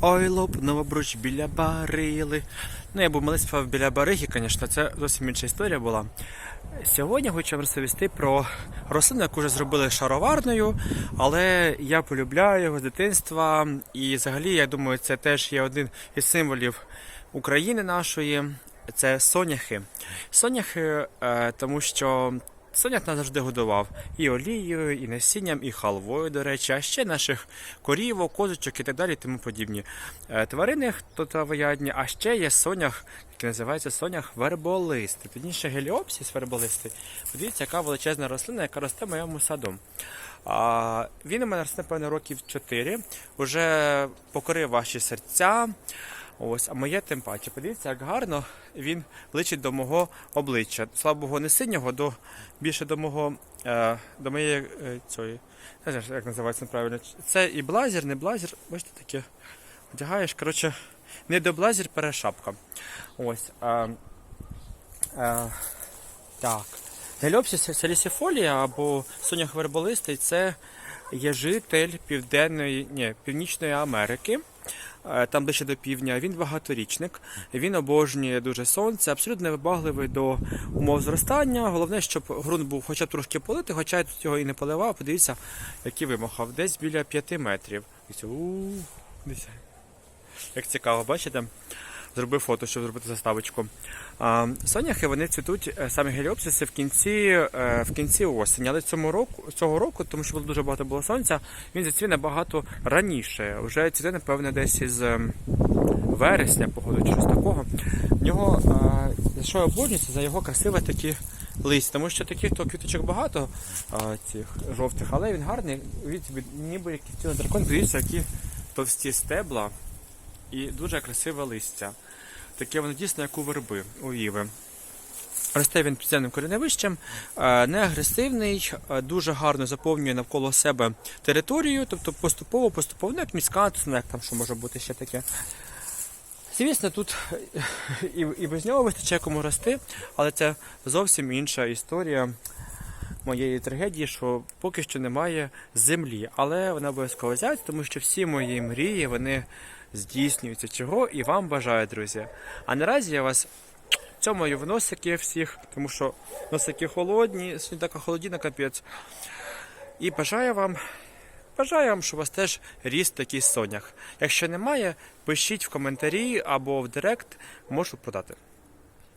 Ой, лопнув обруч біля барили. Ну, я був малий співав біля бариги, звісно, це зовсім інша історія була. Сьогодні хочу вам розповісти про рослину, яку вже зробили шароварною, але я полюбляю його з дитинства. І взагалі, я думаю, це теж є один із символів України нашої. Це соняхи. Соняхи, е, тому що Сонях нас завжди годував і олією, і насінням, і халвою, до речі, а ще наших корівок, козочок і так далі, тому подібні е, тварини, хто травоядні, а ще є сонях, який називається сонях верболистий. Точніше, геліопсіс верболистий. Подивіться, яка величезна рослина, яка росте моєму саду. А, він у мене росте, напевно, років 4. Уже покорив ваші серця. Ось, а моє тим паче. Подивіться, як гарно він личить до мого обличчя. Слава Богу, не синього, до, більше до мого е, до моєї е, цієї. Не знаю, як називається правильно. Це і блазер, не блазер. Бачите, таке. Одягаєш, коротше, не до блазер, перешапка. Ось. А, а, так. Геліопсис салісіфолія або сонях верболистий це є житель південної, ні, північної Америки. Е, Там ближче до півдня. Він багаторічник. Він обожнює дуже сонце, абсолютно невибагливий до умов зростання. Головне, щоб ґрунт був хоча б трошки политий, хоча я тут його і не поливав. Подивіться, який вимахав. Десь біля 5 метрів. Як цікаво, бачите? Зробив фото, щоб зробити заставочку. Соняхи вони цвітуть е, самі геліопсиси в кінці, е, в кінці осені. Але цьому року, цього року, тому що було дуже багато було сонця, він зацвів набагато раніше. Вже цвіте, напевно, десь із ем, вересня, походу, чогось такого. В нього, е, що я обожнююся, за його красиве такі листя. Тому що таких то квіточок багато цих жовтих, але він гарний, собі ніби якийсь цілий дракон, дивіться, які товсті стебла і дуже красиве листя. Таке воно дійсно, як у верби, у віви. Росте він підземним кореневищем, е, не агресивний, е, дуже гарно заповнює навколо себе територію, тобто поступово, поступово, ну, як міскантус, ну як там що може бути ще таке. Звісно, тут і, і без нього вистачає кому рости, але це зовсім інша історія моєї трагедії, що поки що немає землі, але вона обов'язково з'явиться, тому що всі мої мрії вони здійснюються. Чого і вам бажаю, друзі. А наразі я вас цьомаю в носики всіх, тому що носики холодні, сьогодні така холодіна капець. І бажаю вам. Бажаю вам, щоб у вас теж ріс такий сонях. Якщо немає, пишіть в коментарі або в директ, можу продати.